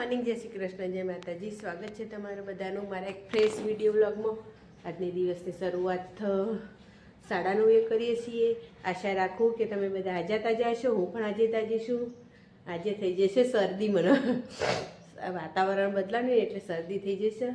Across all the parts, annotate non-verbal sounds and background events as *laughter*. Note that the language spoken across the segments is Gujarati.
મોર્નિંગ જય શ્રી કૃષ્ણ, જય માતાજી. સ્વાગત છે તમારું બધાનું મારા એક ફ્રેશ વીડિયો વ્લોગમાં આજની દિવસની શરૂઆત સાડા નવે કરીએ છીએ. આશા રાખું કે તમે બધા આજે તાજા હશો, હું પણ આજે તાજી છું. આજે થઈ જશે શરદી મને. વાતાવરણ બદલાયું ને એટલે શરદી થઈ જશે.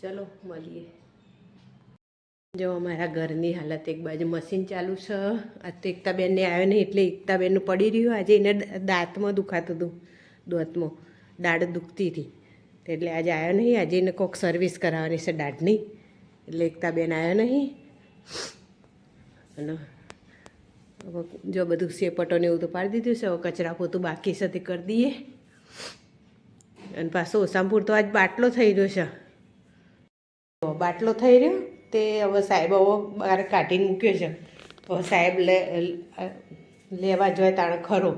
ચલો, મળીએ. જો, અમારા ઘરની હાલત એક બાજુ મશીન ચાલુ છે. આ તો એકતાબેનને આવ્યો નહીં એટલે એકતાબેનનું પડી રહ્યું. આજે એને દાંતમાં દુખાતું હતું. દાંતમાં. દાઢ દુખતી હતી. એટલે આજે આવ્યો નહીં. આજે એને કોઈક સર્વિસ કરાવવાની છે દાઢની એટલે એકતા બેન આવ્યો નહીં. અને જો બધું સેપટોને એવું તો પાડી દીધું છે. હવે કચરા પોતું બાકી છે તે કરી દઈએ. અને પાછો ઓસામપુર તો આજ બાટલો થઈ રહ્યો છે. બાટલો થઈ રહ્યો. તે હવે સાહેબ હવે બહાર કાઢીને મૂક્યો છે. હવે સાહેબ લે લેવા જોઈએ તાણે ખરો.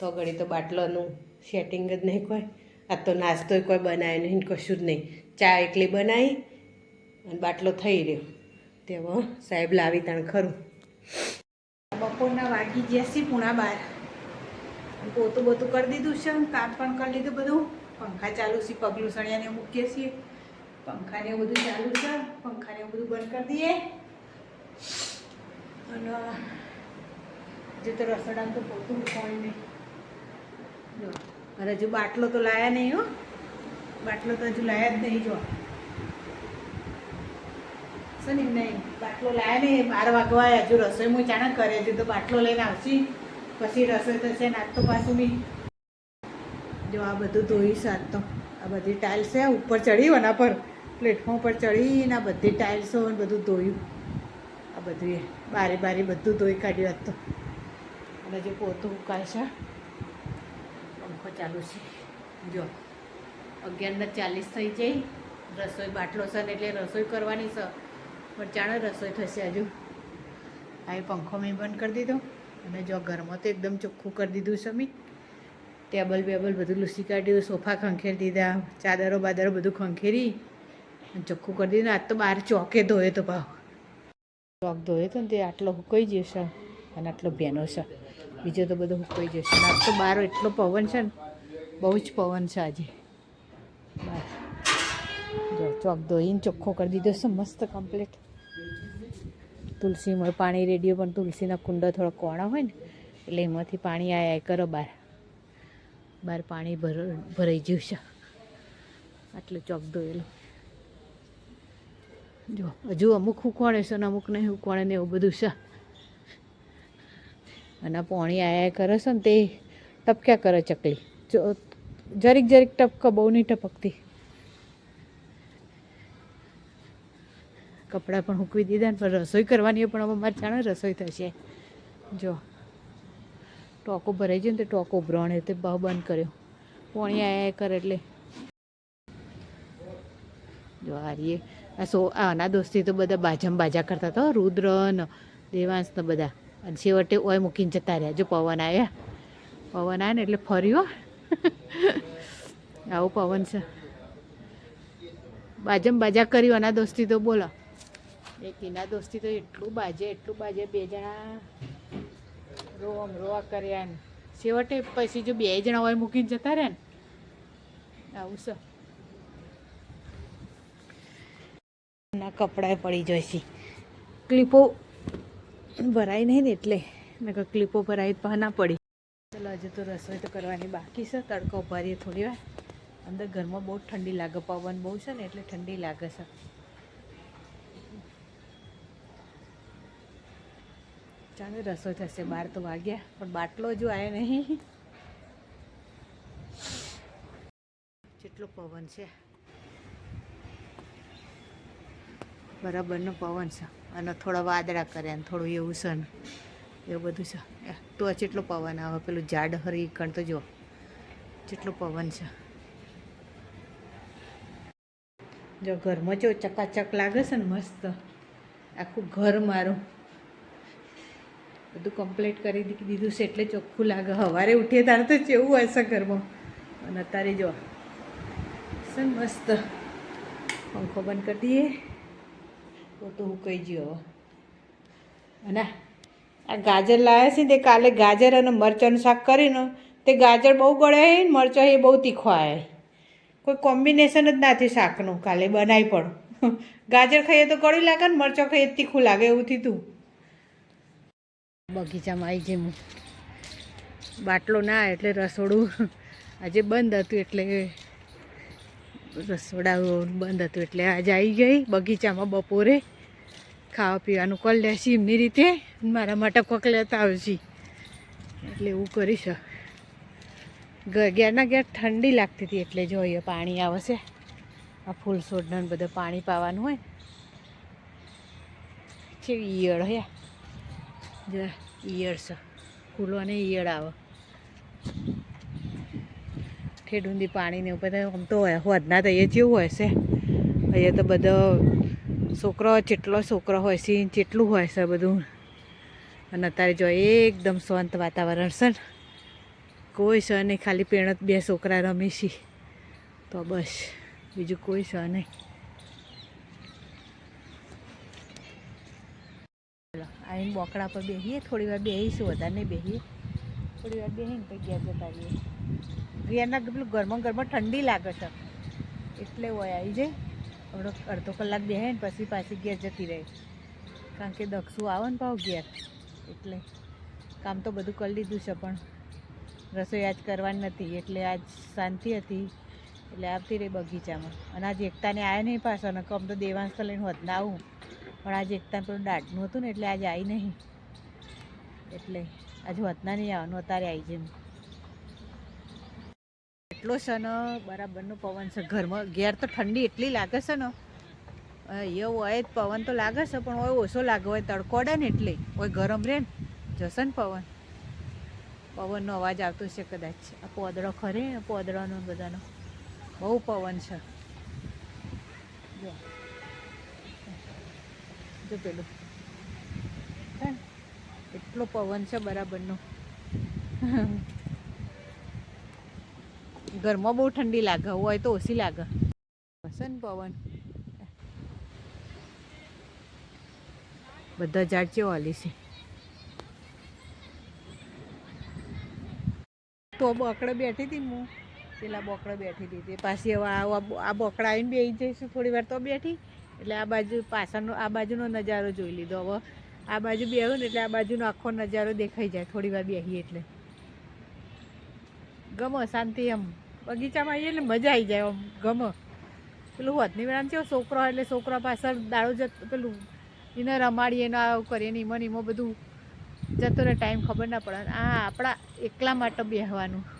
તો ઘડી તો બાટલાનું સેટિંગ જ નહીં કોઈ. આ તો નાસ્તો કોઈ બનાવે નહીં કશું જ નહીં. ચા એકલી બનાવી અને બાટલો થઈ રહ્યો. તેવો સાહેબ લાવી તાણે ખરું. બપોરના વાગી ગયા છે, પૂણા બાર. પોતું બોતું કરી દીધું છે કામ પણ કરી લીધું બધું. પંખા ચાલુ છે, પગલું સણિયાને મૂકીએ છીએ. પંખાને એવું બધું ચાલુ છે, પંખાને એવું બધું બંધ કરી દઈએ. અને જે તો રસોડામાં તો પોતું કોઈ નહીં. અને હજુ બાટલો તો લાયા નહીં હો. બાટલો તો હજુ લાયા જ નહીં, જો. સની નહીં, બાટલો લાયા નહીં, બાર વાગવા હજુ રસોઈ હું ચાણક કરે હજુ તો બાટલો લઈને આવશી. પછી રસોઈ થશે ને આજ તો પાછું બી જો આ બધું ધોઈશ આજ તો. આ બધી ટાઇલ્સ છે ઉપર ચડી એના પર. પ્લેટફોર્મ પર ચડીને આ બધી ટાઇલ્સો ને બધું ધોયું. આ બધું બારી બારી બધું ધોઈ કાઢ્યું આજ તો. અને જે પોતું ઉકાય છે. પંખો ચાલુ છે. જો અગિયારના ચાલીસ થઈ જાય. રસોઈ બાટલો છે ને એટલે રસોઈ કરવાની છે. પણ જાણે રસોઈ થશે હજુ. આ પંખો મેં બંધ કરી દીધો. અને જો ઘરમાં તો એકદમ ચોખ્ખું કરી દીધું છે મેં. ટેબલ બેબલ બધું લૂસી કાઢ્યું, સોફા ખંખેરી દીધા, ચાદરો બાદરો બધું ખંખેરી. ચોખ્ખું કરી દીધું. આજ તો બહાર ચોકે ધોયો તો ભાવ. ચોક ધોયો તો ને તે આટલો હુકાઈ જશે. અને આટલો ભેનો છે. બીજો તો બધો હુકાઈ જશે. આજ તો બહાર એટલો પવન છે ને. બહુ જ પવન છે આજે. બહાર જો ચોક ધોઈને ચોખ્ખો કરી દીધો છે, મસ્ત કમ્પ્લીટ તુલસીમાં પાણી રેડીઓ પણ તુલસીના કુંડો થોડો કોણા હોય ને, એટલે એમાંથી પાણી આયા કરો બહાર. બહાર પાણી ભર, ભરાઈ ગયું છે. આટલું ચોક ધોયેલું. જો, હજુ અમુક હુકવાણે છે ને અમુક નહીં હુકવાણે ને એવું બધું છે. અને પાણી આયા કરે છે ને તે ટપક્યા કરે ચકલી. જો જરીક જરીક ટપક, બહુ નહીં ટપકતી. કપડાં પણ હૂકવી દીધા ને, પણ રસોઈ કરવાની પણ હવે મારે જાણે રસોઈ થશે. જો, ટોકો ભરાઈ ગયો ને તે ટોકો ભ્રણ તે બહુ બંધ કર્યો. પોણી આયા કરે એટલે. જો આ રીએ. આ સો આના દોસ્તી તો બધા બાજામ બાજા કરતા હતા રુદ્ર ને દેવાંશ ને બધા. અને છેવટે ઓય મૂકીને જતા રહ્યા. જો પવન આવ્યા પવન આવ્યા ને એટલે ફર્યો. આવું પવન છે. બાજમ બાજા કર્યું, આના દોસ્તી તો બોલો. એક એના દોસ્તી તો એટલું બાજે એટલું બાજે બે જણા રોમ રોવા કર્યા ને. છેવટે પછી જો બે જણા હોય મૂકીને જતા રહે ને. આવું છે. ના કપડાએ પડી જાય છે. ક્લિપો ભરાય નહીં ને એટલે. મેં કહ્યું ક્લિપો ભરાય તો ના પડી. ચલો, હજુ તો રસોઈ તો કરવાની બાકી છે. તડકો ભરીએ થોડી વાર. અંદર ઘરમાં બહુ ઠંડી લાગે, પવન બહુ છે ને એટલે ઠંડી લાગે છે. ચાલો, રસોઈ થશે, બાર તો વાગ્યા. પણ બાટલો જો આવ્યો નહીં. જેટલો પવન છે. બરાબરનો પવન છે. અને થોડા વાદળા કર્યા ને, થોડું એવું છે ને, એવું બધું છે. તો આ જેટલો પવન આવે? પેલું ઝાડ હરી કણ તો જો કેટલો પવન છે. જો ઘરમાં જો ચકાચક લાગે છે ને મસ્ત, આખું ઘર મારું. બધું કમ્પ્લીટ કરી દીધું છે એટલે ચોખ્ખું લાગે. સવારે ઉઠીએ ત્યારે તો કેવું હશે ઘરમાં. અને અત્યારે જો છે ને મસ્ત. પંખો બંધ કરી દઈએ. તો હું ગયો હવે આ ગાજર લાવ્યા છે તે કાલે ગાજર અને મરચાંનું શાક કરીને તે ગાજર બહુ ગળ્યા ને મરચાં એ બહુ તીખો આવે કોઈ કોમ્બિનેશન જ નથી શાકનું, કાલે બનાવી પણ. ગાજર ખાઈએ તો કડી લાગે ને મરચો ખાઈએ તીખું લાગે એવું થયું બગીચામાં આવી જઈ હું. બાટલો ના એટલે રસોડું આજે બંધ હતું એટલે રસોડા બંધ હતું એટલે આજે આવી ગઈ બગીચામાં બપોરે. ખાવા પીવાનું કરી લેશી એમની રીતે. મારા માટે કોક લેતા આવશી. એટલે એવું કરીશ. ઘેરના ઘેર ઠંડી લાગતી હતી એટલે જોઈએ પાણી આવશે આ ફૂલ છોડને બધું પાણી પાવાનું હોય. છે ઈયળ હે. જો, ઈયળ છે. ફૂલો અને ઈયળ આવે. ઠેડુંદી પાણીને એવું બધા આમ તો હોય, હોદના તો એ જેવું હોય છે. અહીંયા તો બધો છોકરો જેટલો છોકરો હોય છે જેટલું હોય છે બધું. અને અત્યારે જો એકદમ શાંત વાતાવરણ છે કોઈ છે નહીં, ખાલી પેણત બે છોકરા રમે છે. તો બસ, બીજું કોઈ છે નહીં. ચલો, આવીને બોકડા પર બેસીએ થોડી વાર બેસીશું વધારે નહીં બેસીએ થોડી વાર બેસીને પછી ઘેર જતા રહીએ. ઘેરના પેલું ઘરમાં ઘરમાં ઠંડી લાગે છે. એટલે હોય આવી જાય. થોડોક અડધો કલાક બેસે ને પછી પાછી ઘેર જતી રહે. કારણ કે દક્ષું આવે ને પાવ ઘેર, એટલે કામ તો બધું કરી લીધું છે, પણ રસોઈ આજ કરવાની નથી, એટલે આજ શાંતિ હતી, એટલે આવતી રહી બગીચામાં. અને આજ એકતાને આવ્યા નહીં પાછો ને કમ તો દેવાંશ તો લઈને હોત ના આવું પણ આજે એકતાને પેલું દાઢનું હતું ને, એટલે આજે આવી નહીં. એટલે આજે હોતના નહીં આવવાનું, અત્યારે આવી જેમ એટલો છે ને, બરાબરનો પવન છે. ઘરમાં ઘેર તો ઠંડી એટલી લાગે છે ને. એવું હોય જ પવન તો લાગે છે, પણ હોય ઓછો લાગે હોય તડકોડે ને એટલે. હોય ગરમ રહે ને, જશે ને પવન. પવનનો અવાજ આવતો છે કદાચ. આ પોદળો ખરે પોદળાનો બધાનો. બહુ પવન છે. જો. પેલું? એટલો પવન છે બરાબરનો. ઘરમાં બહુ ઠંડી લાગે હોય તો ઓછી લાગે. હશે પવન. બધા ઝાડ છે હાલી છે? તો બોકડે બેઠી હતી હું. પેલા બોકડે બેઠી હતી તે પાછી હવે આ બોકડા આવીને બેસી જઈશું થોડી વાર તો બેઠી. એટલે આ બાજુ પાછળનો આ બાજુનો નજારો જોઈ લીધો. હવે આ બાજુ બેહું ને એટલે આ બાજુનો આખો નજારો દેખાઈ જાય. થોડી વાર બેસીએ એટલે. ગમો શાંતિ એમ. બગીચામાં આવીએ એટલે મજા આવી જાય આમ ગમે. પેલું વધની વેળા કેવો છોકરો એટલે છોકરા પાછળ દાડો જતો, પેલું એને રમાડીએ ને આવું કરીએ ને ઈમો ને બધું જતો રહે, ટાઈમ ખબર ના પડે. આ આપણા એકલા માટે બેસવાનું *laughs*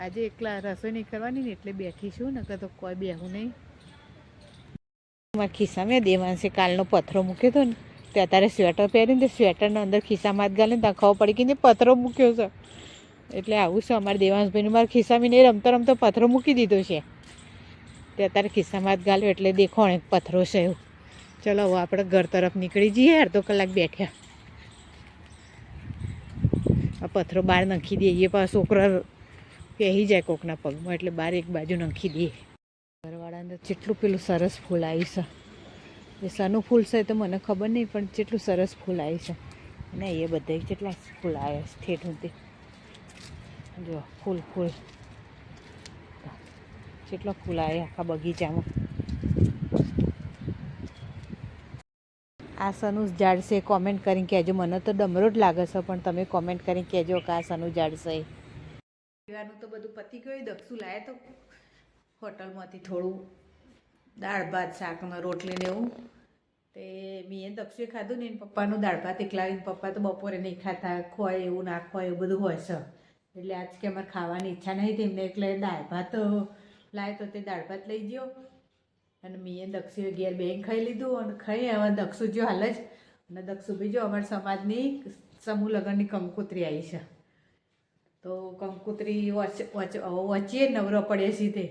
આજે એકલા રસોઈ નહીં કરવાની ને એટલે બેઠીશું ને તો કોઈ બેહું નહીં. મારા ખિસ્સામાં દેવાંશે કાલનો પથરો મૂક્યો હતો ને, તે અત્યારે સ્વેટર પહેરીને તે સ્વેટરના અંદર ખિસ્સામાં જ ગાલે ને ત્યાં ખબર પડી ગઈ ને પથરો મૂક્યો છે. એટલે આવું છે, અમારા દેવાંશભાઈનું મારા ખિસ્સામાં નહીં રમતો રમતો પથરો મૂકી દીધો છે. તે અત્યારે ખિસ્સામાં જ ગાલ્યો, એટલે દેખો એક પથરો છે એવું. ચલો, હવે આપણે ઘર તરફ નીકળી જઈએ, અડધો કલાક બેઠ્યા. આ પથરો બહાર નાખી દઈએ પાછો છોકરા પહેરી જાય કોકના પગમાં, એટલે બહાર એક બાજુ નાખી દઈએ ઘરવાળા અંદર જેટલું પેલું સરસ ફૂલ આવી છે. એ શાનું ફૂલ છે તો મને ખબર નહીં, પણ જેટલું સરસ ફૂલ આવી છે. અને એ બધા કેટલા ફૂલ આવ્યા છે, ઠેઠું જો, ફૂલ ફૂલ. જેટલો ફૂલ આવે આખા બગીચામાં. આ સનું ઝાડ કોમેન્ટ કરીને કહેજો. મને તો ડમરો જ લાગે છે, પણ તમે કોમેન્ટ કરીને કહેજો કે આ સનું ઝાડ પીવાનું તો બધું પતી ગયું, દક્ષું લાવે તો હોટલમાંથી થોડું દાળ ભાત, શાકનો રોટલીને એવું. તે મેં દક્ષુએ ખાધું ને એને પપ્પાનું દાળ ભાત એકલા પપ્પા તો બપોરે નહીં ખાતા ખોય એવું ના ખોય એવું બધું હોય છે. એટલે આજ કે અમારે ખાવાની ઈચ્છા નહીં તેમને એટલે દાળ ભાત લાવે તો તે દાળ ભાત લઈ ગયો. અને મેં દક્ષુએ ઘેર બેન ખાઈ લીધું અને ખાઈ હવે દક્ષુ જો હાલ જ. અને દક્ષુ બી જો અમારા સમાજની સમૂહ લગ્નની કંકુત્રી આવી છે. તો કંકુત્રી વચ વચ, વચ્ચે નવરો પડે સીધે.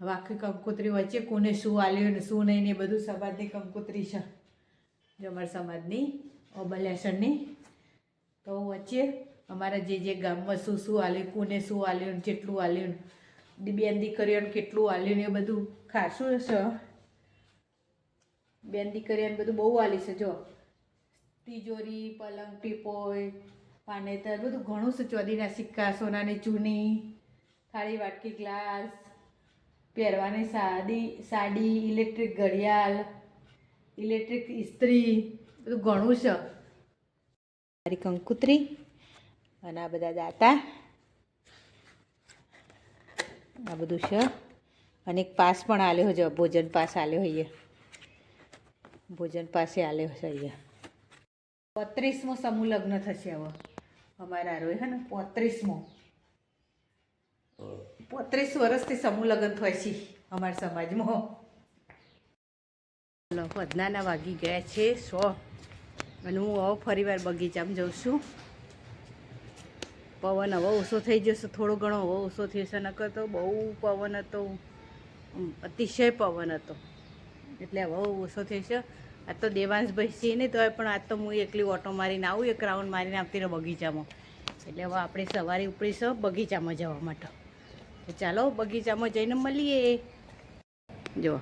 હવે આખી કંકોત્રી વચ્ચે કોને શું આલ્યું ને શું નહીં ને બધું સમાજની કંકુત્રી છે. જો અમારા સમાજની ઓબલેશનની તો વચ્ચે અમારા જે જે ગામમાં શું શું આલ્યું, કોને શું જેટલું આલ્યું ને બેન દીકરીઓને કેટલું આલ્યું ને એ બધું ખાસું છે. બેન દીકરીઓને બધું બહુ આલી છે, જો. તિજોરી, પલંગ ટીપોય પાનેતર, બધું ઘણું છે ચોદીના સિક્કા, સોનાની ચૂની, થાળી વાટકી ગ્લાસ, પહેરવાની સાડી સાડી, ઇલેક્ટ્રિક ઘડિયાળ, ઇલેક્ટ્રિક ઇસ્ત્રી, બધું ઘણું છે. મારી કંકુત્રી અને આ બધા દાતા. આ બધું છે. અને એક પાસ પણ આલ્યો છે, ભોજન પાસ આલ્યો અહીંયા. ભોજન પાસે આલ્યો છે અહીંયા. પોત્રીસમો સમૂહ લગ્ન થશે હવે. અમારા રોય હે ને, પોત્રીસમો. પોત્રીસ વર્ષથી સમૂહ લગ્ન થાય છે અમારા સમાજમાં. પદનાના વાગી ગયા છે, સો. અને હું હવે ફરીવાર બગીચામાં જઉં છું. પવન હવે ઓછો થઈ જશે, થોડો ઘણો હવે ઓછો થશે નકર તો બહુ પવન હતો. અતિશય પવન હતો. એટલે હવે ઓછો થશે આ તો દેવાંશભાઈ છે નહીં તો પણ આજ તો હું એકલી ઓટો મારીને આવું, એક રાઉન્ડ મારીને રહું બગીચામાં. એટલે હવે આપણે સવારે ઉપડીશું બગીચામાં જવા માટે. ચાલો, બગીચામાં જઈને મળીએ. જો,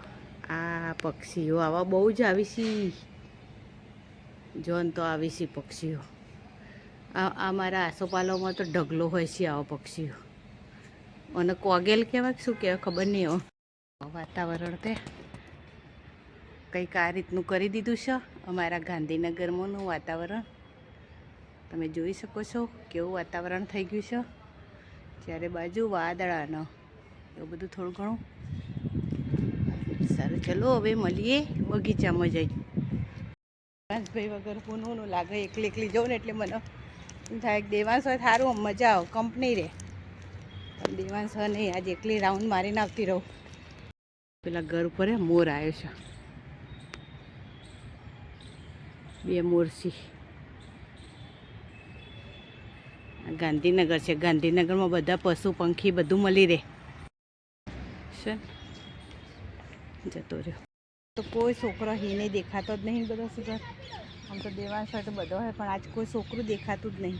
આ પક્ષીઓ આવા બહુ જ આવી છે જોન તો આવી છે પક્ષીઓ. આ મારા આસોપાલોમાં તો ઢગલો હોય છે આવા પક્ષીઓ. અને કોગેલ કહેવાય કે શું કહેવાય ખબર નહીં હો. વાતાવરણ તે. કંઈક આ રીતનું કરી દીધું છે અમારા ગાંધીનગરમાંનું વાતાવરણ. તમે જોઈ શકો છો કેવું વાતાવરણ થઈ ગયું છે. જ્યારે બાજુ વાદળાનો. એવું બધું થોડું ઘણું. સારું, ચલો હવે મળીએ બગીચામાં જઈ. ભાઈ વગર હું લાગે એકલી એકલી જાઉં ને એટલે મને થાય, દેવાંશ હોય સારું મજા આવે, કંપની રે. પણ દેવાંશ નહીં, આજે એકલી રાઉન્ડ મારીને આવતી રહું. પેલા ઘર ઉપર મોર આવ્યો છે. બે મોરસી ગાંધીનગર છે. ગાંધીનગરમાં બધા પશુ, પંખી, બધું મળી રહે. છે જતો રહ્યો. તો કોઈ છોકરો હી નહીં દેખાતો જ નહીં બધો સુગર આમ તો દેવાંશ હોય તો બધો હોય, પણ આજ કોઈ છોકરું દેખાતું જ નહીં.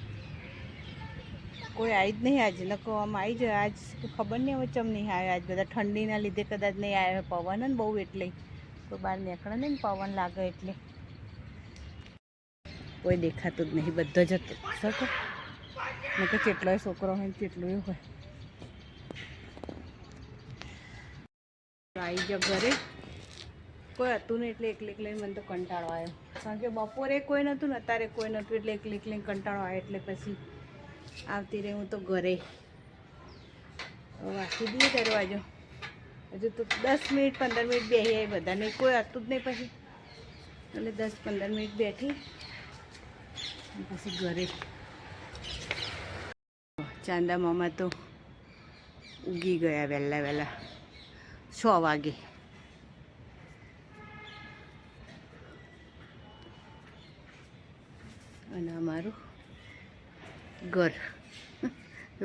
કોઈ આવી જ નહીં આજ નકો આમ આવી જાય આજ ખબર નહીં હવે ચમ નહીં આવ્યો આજ બધા ઠંડીના લીધે કદાચ નહીં આવ્યો પવન ને બહુ એટલે. કોઈ બહાર નીકળે નહીં પવન લાગે એટલે. કોઈ દેખાતું જ નહીં, બધો જતો શકો નકર કેટલોય છોકરો હોય કેટલું હોય. આવી જાઓ ઘરે. કોઈ હતું નહીં એટલે એકલી એકલી મને તો કંટાળો આવ્યો. કારણ કે બપોરે કોઈ નહોતું ને અત્યારે કોઈ નહોતું એટલે એકલી એકલી કંટાળો આવ્યો એટલે પછી આવતી રહી હું તો ઘરે. વાંચી દઈએ દરવાજો હજુ તો દસ મિનિટ, પંદર મિનિટ બેસી આવી બધાને. કોઈ હતું જ નહીં પછી. એટલે દસ, પંદર મિનિટ બેઠી. પછી ઘરે. ચાંદા મામા તો ઉગી ગયા વહેલા વહેલા. છ વાગે. અને અમારું ઘર.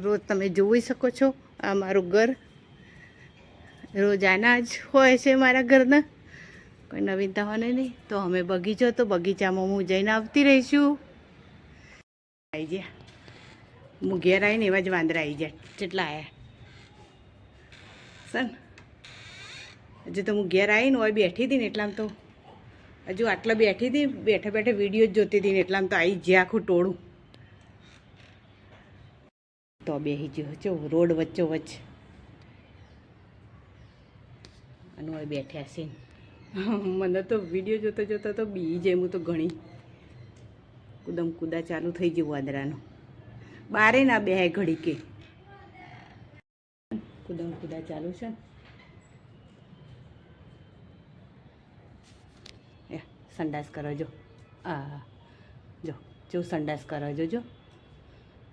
રોજ તમે જોઈ શકો છો આ મારું ઘર. રોજ આના જ હોય છે મારા ઘરના. કોઈ નવીનતા હોય નહીં. તો અમે બગીચો, તો બગીચામાં હું જઈને આવતી રહીશું. આવી ગયા. હું ઘેર આવીને એવા જ વાંદરા આવી જાય કેટલા આવ્યા સર હજુ તો હું ઘેર આવીને હોય બેઠી હતી ને એટલામાં તો. હજુ આટલા બેઠી હતી, બેઠે બેઠે વીડિયો જ જોતી હતી ને એટલામાં તો આવી જ્યાં આખું ટોળું. તો બેસી ગયો ચો રોડ વચ્ચો વચ્ચ. અને હવે બેઠ્યા છે. મને તો વીડિયો જોતા જોતા તો બી જાય હું તો ઘણી કુદમ કુદા ચાલુ થઈ ગયું વાદરાનું. બારે ના બે ઘડી કે કુદમ કુદા ચાલુ છે ને એ સંડાસ કરો જો. આ જો જો સંડાસ કરો જો જો.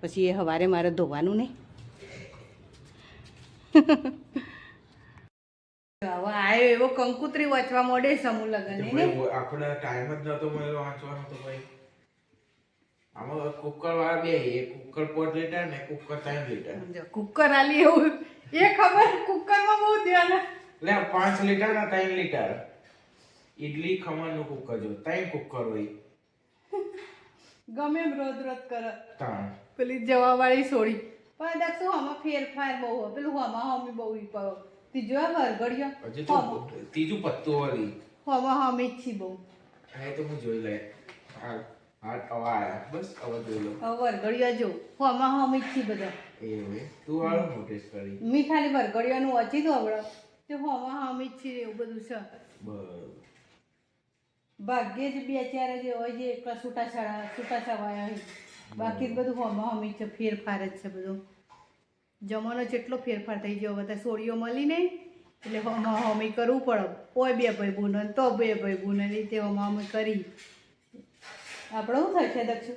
પછી એ સવારે મારે ધોવાનું નહીં હવે આવ્યો એવો કંકુત્રી વાંચવા મોડે સમૂહ લગન આપણે ટાઈમ જ નતો મળ્યો વાંચવાનો તો ભાઈ. આમાં કુકર વાળા બે એક કુકર પોટ લીટર ને કુકર ત્રણ લીટર જો કુકર આલી એવું એ ખબર કુકરમાં બહુ ધ્યાન. એટલે પાંચ લીટર ને ત્રણ લીટર ઈડલી ખમણનું કુકર જો ત્રણ કુકર હોય. ગમે એમ રોજ રોજ કરે. ત્રણ. પેલી જવાવાળી સોડી પણ શું આમાં ફેરફાર બહુ હોય. પેલું હમા હમી બહુ ઈ પાવ ત્રીજો હરગડ્યો હજી તો ત્રીજું પત્તું વાળી હવા હમી છી બહુ. એ તો હું જોઈ લે હાલ હા હવે આયા. બસ હવે જોઈ લો હવે વરઘડિયા જો. હમા હમી છી બધા. એ હવે તું વાળો નોટિસ કરી. મી ખાલી વરઘડિયાનું અચી તો હમણાં તે હું હમી છી એવું બધું છે. બરોબર. ભાગ્યે જ બે ચાર જે હોય છે એકલા છૂટાછાડા છૂટાછવાયા હોય બાકી જ બધું હમ હોમી છે ફેરફાર જ છે બધો. જમાનો જેટલો ફેરફાર થઈ ગયો બધા સોળીઓ મળી નહીં. એટલે હમ હોમી કરવું પડે. કોઈ બે ભાઈ બુન તો બે ભાઈ બુન ને રીતે હમ હોમી કરી. આપણે શું થાય છે દક્ષુ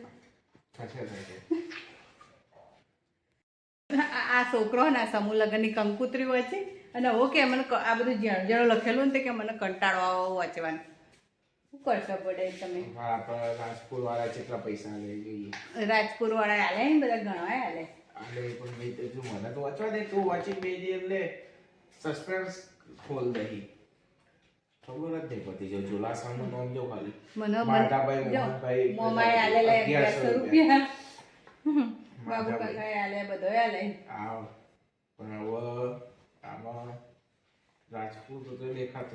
આ છોકરો ને આ સમૂહ લગ્નની કંકુતરી હોય છે. અને ઓકે કે મને આ બધું જાણ જાણો લખેલું ને તે કે મને કંટાળો આવો વાંચવાનું. કરશો પડે તમે? હા પણ રાજપુર વાળા કેટલા પૈસા લઈ જોઈએ. રાજપુર વાળા હાલે ને બધા ઘણા હાલે આલે પણ મેં તો જો મને તો વાંચવા દે તું વાંચી બે દી એટલે સસ્પેન્સ ખોલ દહી. ખબર જ નહીં પડતી જો જોલાસાનું નામ જો ખાલી. મને માતાભાઈ મોહનભાઈ, મોમાએ આલે લે અગિયારસો અગિયારસો રૂપિયા. બાબુ. કાકાએ આલે બધો આલે આ પણ હવે આમાં રાજપૂત તો દેખાતો